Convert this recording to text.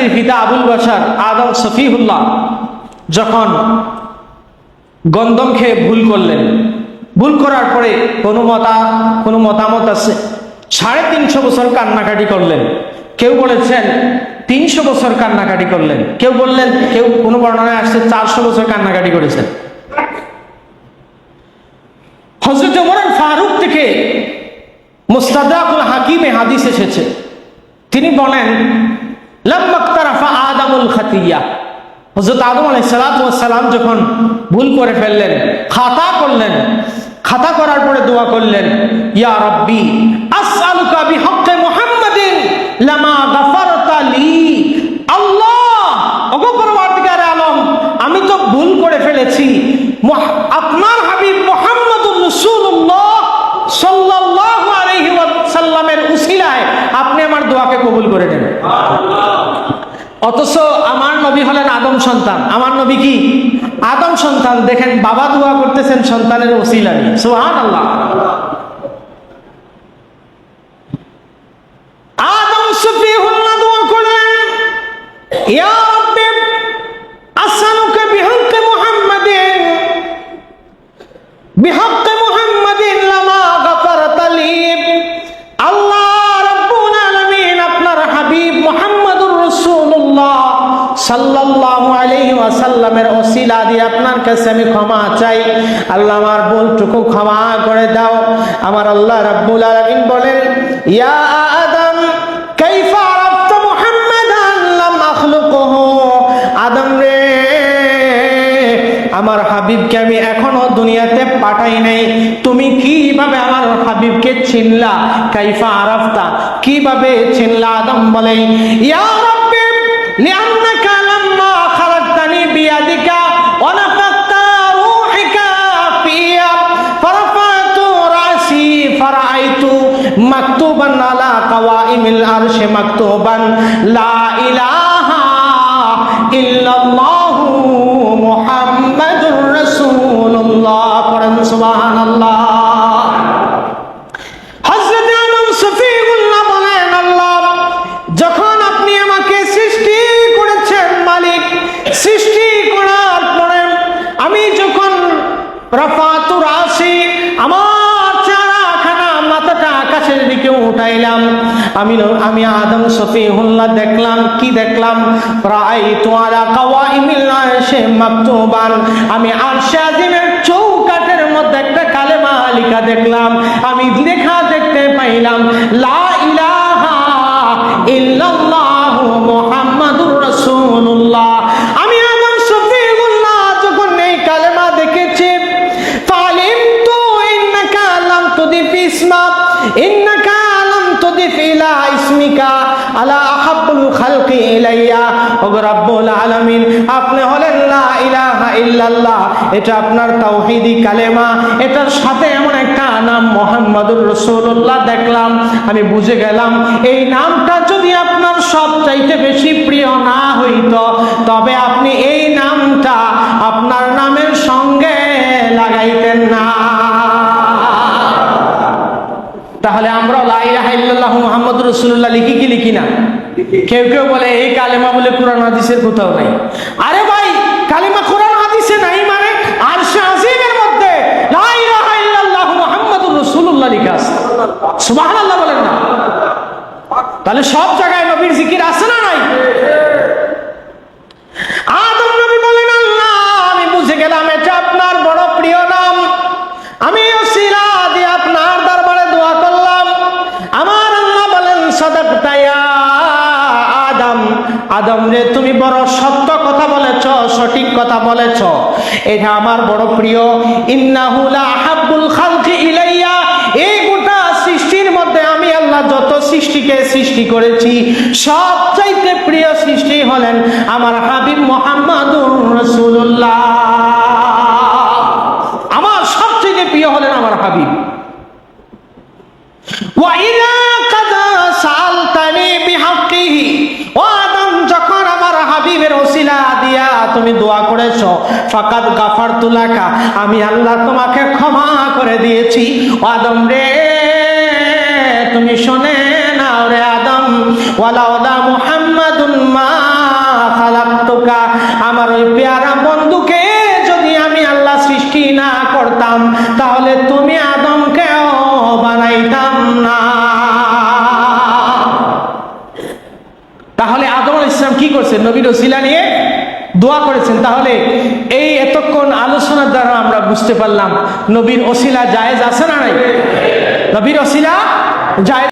জাতির পিতা আবুল বাসার আদম সফিহুল্লাহ যখন গন্দম খেয়ে ভুল করলেন, ভুল করার পরে কোনো মতা, কোনো মতামত আছে? সাড়ে তিনশো বছর কান্নাকাটি করলেন। কেউ বলেছেন, তিনশো বছর কান্নাকাটি করলেন। কেউ বললেন, কেউ কোনো বর্ণনায় আসছে, চারশো বছর কান্নাকাটি করেছেন। হজরত ফারুক থেকে মুস্তাদাকুল হাকিমে হাদিস এসেছে। তিনি বলেন লাম্মাক্তারাফা খাতিয়া। হজরত আদম আলাই সালাম যখন ভুল করে ফেললেন, খাতা করলেন, খাতা করার পরে দোয়া করলেন, ইয়া রব্বি লামা আল্লাহ আলম, আমি তো ভুল করে ফেলেছি। আপনার হাবিব মুহাম্মদুর রাসূলুল্লাহ সাল্লাল্লাহু আলাইহি ওয়াসাল্লামের উসিলায় আপনি আমার দোয়াকে কবুল করে নেন অথচ আমার নবী হলেন আদম সন্তান। আমার নবী কি? আদম সন্তান। দেখেন, বাবা দোয়া করতেছেন সন্তানের ওসিলা নিয়ে সুহান আল্লাহ আদম সাল্লাল্লাহু আলাইহি ওয়াসাল্লামের ওসিলা দিয়ে আপনার কাছে আমি ক্ষমা চাই। আল্লাহ আমার ভুলটুকু ক্ষমা করে দাও। আমার আল্লাহ রাব্বুল আলামিন বলেন, ইয়া আদম, কাইফা আরাফতা মুহাম্মাদান লাম আখলুকুহু? আদম রে, আমার হাবিবকে আমি এখনও দুনিয়াতে পাঠাই নাই। তুমি কীভাবে আমার হাবিবকে চিনলা? কাইফা আরাফতা, কীভাবে চিনলা? আদম বলে, ইয়া রাব্বি লিআন্নাকা কাওয়াইমিল আরশি মাকতুবান লা ইলাহা সৃষ্টি করার পরে আমি যখন রফাতুর উঠাইলাম। আমি আমি আদম সফিহুল্লাহ দেখলাম, কি দেখলাম? প্রায় তোয়ারা কাওয়াইমিল আরশে মাকতুবান। আমি আরশে আজিমের চৌকাঠের মধ্যে একটা কালেমা লিখা দেখলাম। আমি লেখা দেখতে পাইলাম, লা ইলাহা ইল্লাল্লাহু আমি বুঝে গেলাম, এই নামটা যদি আপনার সব চাইতে বেশি প্রিয় না হইত, তবে আপনি এই নামটা আপনার নামের সঙ্গে লাগাইতেন না। তাহলে আমরা লাইলাহ মোহাম্মদ রসুল্লাহ লিখি কি, লিখি না? কেউ কেউ বলে, এই কালেমা বলে কোরআন হাদিসের কোথাও নাই। আরে ভাই, কালেমা কোরআন হাদিসে নাই মানে আর আজিমের মধ্যে রাসূলুল্লাহ লিখা আছে। সুবহানাল্লাহ বলেন না। তাহলে সব জায়গায় নবীর জিকির আছে না নাই? আদম নবী বলেন, আল্লাহ, আমি বুঝে গেলাম আদম রে, তুমি বড় সত্য কথা বলেছ, সঠিক কথা বলেছ। এটা আমার বড় প্রিয়। ইন্নাহু লা হাব্বুল খালকি ইলাইয়া। এই গোটা সৃষ্টির মধ্যে আমি আল্লাহ যত সৃষ্টিকে সৃষ্টি করেছি, সবচাইতে প্রিয় সৃষ্টি হলেন আমার হাবিব মোহাম্মদুর রাসূলুল্লাহ। আমার সবচেয়ে প্রিয় হলেন আমার হাবিব। তুমি দোয়া করেছ ফাকাত গাফার তুলাকা আমি আল্লাহ তোমাকে ক্ষমা করে দিয়েছি। আদম রে, তুমি শোনে না রে আদম। ওয়ালাউদা মুহাম্মাদুন মা খালাক্তুকা, আমার ওই পেয়ারা বন্ধুকে যদি আমি আল্লাহ সৃষ্টি না করতাম, তাহলে তুমি আদমকেও বানাইতাম না। তাহলে আদম ইসলাম কি করছে? নবীর ওসিলা নিয়ে দোয়া করেছেন, তাহলে এই এতক্ষণ আলোচনার দ্বারা আমরা বুঝতে পারলাম, নবীর অসিলা জায়েজ আছে না নাই? নবীর অসিলা জায়েজ